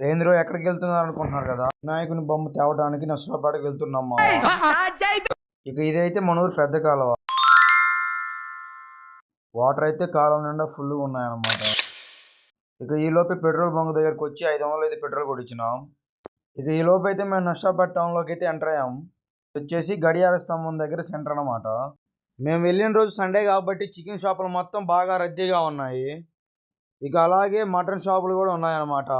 ఏంద్రో ఎక్కడికి వెళ్తున్నారు అనుకుంటున్నారు కదా? వినాయకుని బొమ్మ తేవడానికి నష్టపాటకి వెళ్తున్నామా ఇక ఇదైతే మన ఊరు పెద్ద కాలువ. వాటర్ అయితే కాలం నిండా ఫుల్గా ఉన్నాయన్నమాట. ఇక ఈ లోపే పెట్రోల్ బంక్ దగ్గరికి వచ్చి ఐదు వందలు అయితే పెట్రోల్ కొట్టించినాం. ఇక ఈ అయితే మేము నష్టాపేట టౌన్లోకి అయితే ఎంటర్ అయ్యాం. వచ్చేసి గడియార స్తంభం దగ్గర సెంటర్ అన్నమాట. మేము వెళ్ళిన రోజు సండే కాబట్టి చికెన్ షాపులు మొత్తం బాగా రద్దీగా ఉన్నాయి. ఇక అలాగే మటన్ షాపులు కూడా ఉన్నాయన్నమాట.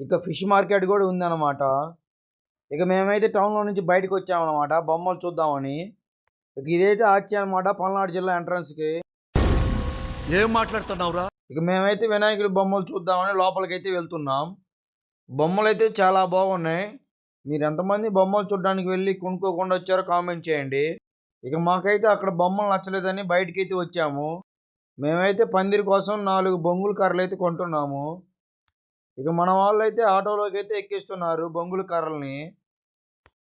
ఇక ఫిష్ మార్కెట్ కూడా ఉందన్నమాట. ఇక మేమైతే టౌన్లో నుంచి బయటకు వచ్చామన్నమాట. బొమ్మలు చూద్దామని. ఇక ఇదైతే ఆచి అనమాట పల్నాడు జిల్లా ఎంట్రన్స్కి. ఏం మాట్లాడుతున్నావురా? ఇక మేమైతే వినాయకుడి బొమ్మలు చూద్దామని లోపలికైతే వెళ్తున్నాం. బొమ్మలు అయితే చాలా బాగున్నాయి. మీరు ఎంతమంది బొమ్మలు చూడడానికి వెళ్ళి కొనుక్కోకుండా వచ్చారో కామెంట్ చేయండి. ఇక మాకైతే అక్కడ బొమ్మలు నచ్చలేదని బయటికి అయితే వచ్చాము. మేమైతే పందిరి కోసం నాలుగు బొంగుల కర్రలు అయితే కొంటున్నాము. ఇక మన వాళ్ళు అయితే ఆటోలోకి అయితే ఎక్కిస్తున్నారు బొంగుల కర్రల్ని.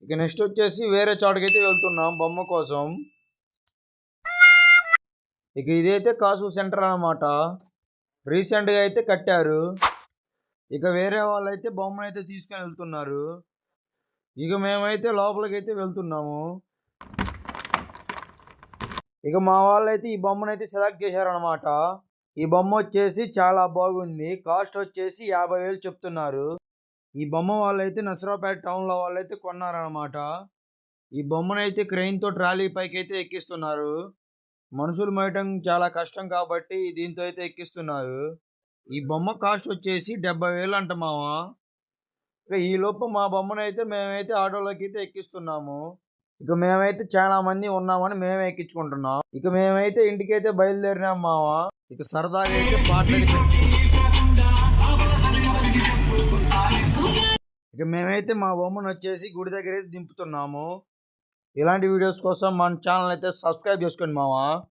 ఇక నెక్స్ట్ వచ్చేసి వేరే చోటకైతే వెళ్తున్నాం బొమ్మ కోసం. ఇక ఇదైతే కాసు సెంటర్ అన్నమాట. రీసెంట్గా అయితే కట్టారు. ఇక వేరే వాళ్ళు అయితే బొమ్మను అయితే తీసుకొని వెళ్తున్నారు. ఇక మేమైతే లోపలికైతే వెళ్తున్నాము. ఇక మా వాళ్ళు అయితే ఈ బొమ్మను అయితే సెలెక్ట్ చేశారనమాట ఈ బొమ్మ వచ్చేసి చాలా బాగుంది. కాస్ట్ వచ్చేసి యాభై వేలు చెప్తున్నారు. ఈ బొమ్మ వాళ్ళైతే నసరాపేట టౌన్లో వాళ్ళైతే కొన్నారనమాట ఈ బొమ్మను అయితే క్రెయిన్తో ట్రాలీ పైకి అయితే ఎక్కిస్తున్నారు. మనుషులు మోయటం చాలా కష్టం కాబట్టి దీంతో అయితే ఎక్కిస్తున్నారు. ఈ బొమ్మ కాస్ట్ వచ్చేసి డెబ్బై వేలు అంట మావా ఇక ఈ లోపు మా బొమ్మను అయితే మేమైతే ఆటోలోకి అయితే ఎక్కిస్తున్నాము. ఇక మేమైతే చాలా మంది ఉన్నామని మేమే ఎక్కించుకుంటున్నాం. ఇక మేమైతే ఇంటికైతే బయలుదేరినాం మావా ఇక సరదాగా అయితే పాటలు ఇక మేమైతే మా బొమ్మను వచ్చేసి గుడి దగ్గర అయితే దింపుతున్నాము. ఇలాంటి వీడియోస్ కోసం మన ఛానల్ అయితే సబ్స్క్రైబ్ చేసుకోండి మావా.